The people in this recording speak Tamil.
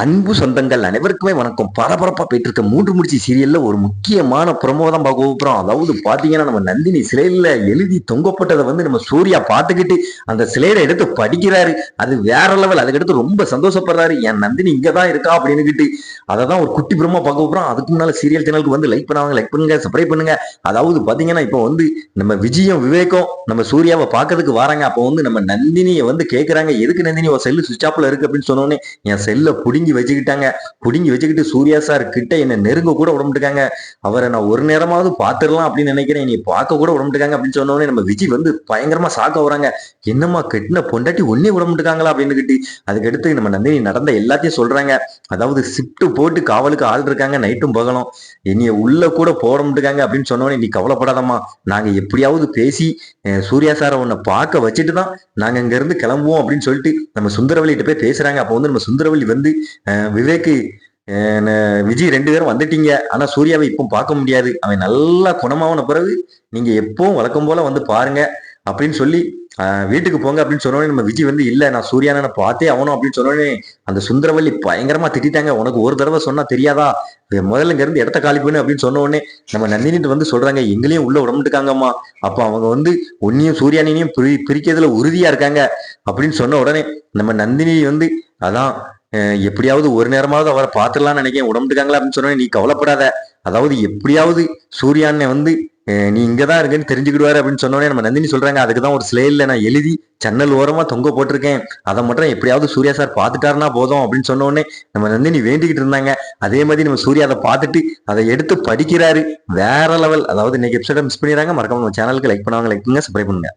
அன்பு சொந்தங்கள் அனைவருக்குமே வணக்கம். பரபரப்பா போயிட்டு இருக்க மூன்று முடிச்சு சீரியல்ல ஒரு முக்கியமான ப்ரொமோ தான் பார்க்க போறோம். அதாவது பாத்தீங்கன்னா நம்ம நந்தினி சிலையில எழுதி தொங்கப்பட்டதை வந்து நம்ம சூர்யா பார்த்துக்கிட்டு அந்த சிலையில எடுத்து படிக்கிறாரு. அது வேற லெவல் அதுக்கடுத்து ரொம்ப சந்தோஷப்படுறாரு. என் நந்தினி இங்கதான் இருக்கா? அப்படின்னுக்கிட்டு அதை தான் ஒரு குட்டி ப்ரொமோ பார்க்க போறோம். அதுக்கு முன்னால சீரியல் சேனலுக்கு வந்து லைக் பண்ணுவாங்க. லைக் பண்ணுங்க சப்ஸ்கிரைப் பண்ணுங்க. அதாவது பாத்தீங்கன்னா இப்போ வந்து நம்ம விஜயம் விவேகம் நம்ம சூர்யாவை பார்க்கறதுக்கு வராங்க. அப்போ வந்து நம்ம நந்தினியை வந்து கேட்கறாங்க எதுக்கு நந்தினி ஒரு செல்லு சுவிச் ஆப்ல இருக்கு? அப்படின்னு சொன்னோன்னே என் செல்லை புடுங்கி வச்சுக்கிட்டாங்க. பிடுங்கி வச்சுக்கிட்டு சூர்யா சார் கிட்ட என்ன நெருங்க கூட விடமாட்டுக்காங்க அவரை நான் ஒரு நேரமாவது பார்த்துடலாம் அப்படின்னு நினைக்கிறேன். நீ பார்க்க கூட விடமாட்டுக்காங்க அப்படின்னு சொன்னோடனே நம்ம விஜய் வந்து பயங்கரமா சாக்க வராங்க என்னம்மா கெட்டின பொண்டாட்டி ஒன்னே விடமாட்டுக்காங்களா அப்படின்னு கிட்டி அதுக்கடுத்து நம்ம நந்தினி நடந்த எல்லாத்தையும் சொல்றாங்க. அதாவது ஷிஃப்ட் போட்டு காவலுக்கு ஆள் இருக்காங்க. நைட்டும் பகலும். என்னைய உள்ள கூட போட மாட்டுக்காங்க அப்படின்னு சொன்னோடனே நீ கவலைப்படாதம்மா. நாங்க எப்படியாவது பேசி சூர்யா சாரை உன்னை பார்க்க வச்சுட்டு தான் நாங்க இங்க இருந்து கிளம்புவோம் அப்படின்னு சொல்லிட்டு நம்ம சுந்தரவள்ளிட்ட போய் பேசுறாங்க. அப்போ வந்து நம்ம சுந்தரவள்ளி வந்து விவேக்கு அஹ், விஜய் ரெண்டு பேரும் வந்துட்டீங்க. ஆனா சூர்யாவை இப்போ பார்க்க முடியாது. அவன் நல்லா குணமாவன பிறகு நீங்க எப்பவும் வழக்கம் போல வந்து பாருங்க அப்படின்னு சொல்லி அஹ், வீட்டுக்கு போங்க அப்படின்னு சொன்னோடனே நம்ம விஜய் வந்து இல்ல நான் சூர்யானை நான் பார்த்தே ஆகணும் அப்படின்னு சொன்னோடனே அந்த சுந்தரவல்லி பயங்கரமா திட்டிட்டாங்க. உனக்கு ஒரு தடவை சொன்னா தெரியாதா? முதல்ல இங்க இருந்து இடத்த காலி பண்ணு அப்படின்னு சொன்ன உடனே நம்ம நந்தினிட்டு வந்து சொல்றாங்க எங்களையும் உள்ள விடமாட்டுக்காங்கம்மா அப்ப அவங்க வந்து உன்னையும் சூர்யானினையும் பிரி பிரிக்கிறதுல உறுதியா இருக்காங்க அப்படின்னு சொன்ன உடனே நம்ம நந்தினி வந்து அதான் எப்படியாவது ஒரு நேரமாவது அவரை பார்த்துடலாம்னு நினைக்கிறேன். உடம்புட்டுக்காங்களா அப்படின்னு சொன்னோன்னே நீ கவலைப்படாத. அதாவது எப்படியாவது சூர்யானை வந்து நீ இங்கே தான் இருக்குன்னு தெரிஞ்சுக்கிடுவாரு அப்படின்னு சொன்னோடனே நம்ம நந்தினி சொல்றாங்க. அதுக்கு தான் ஒரு ஸ்லேல நான் எழுதி ஜன்னல் ஓரமா தொங்க போட்டிருக்கேன். அதை மட்டும் எப்படியாவது சூர்யா சார் பார்த்துட்டாருனா போதும் அப்படின்னு சொன்னோடனே நம்ம நந்தினி வேண்டிக்கிட்டு இருந்தாங்க. அதே மாதிரி நம்ம சூர்யா அதை பார்த்துட்டு அதை எடுத்து படிக்கிறாரு. வேற லெவல் அதாவது இன்னைக்கு எபிசோட மிஸ் பண்ணிடுறாங்க. மறக்காம நம்ம சேனலுக்கு லைக் பண்ணுவாங்க. லைக் பண்ணுங்க. சப்ஸ்கிரைப் பண்ணுங்க.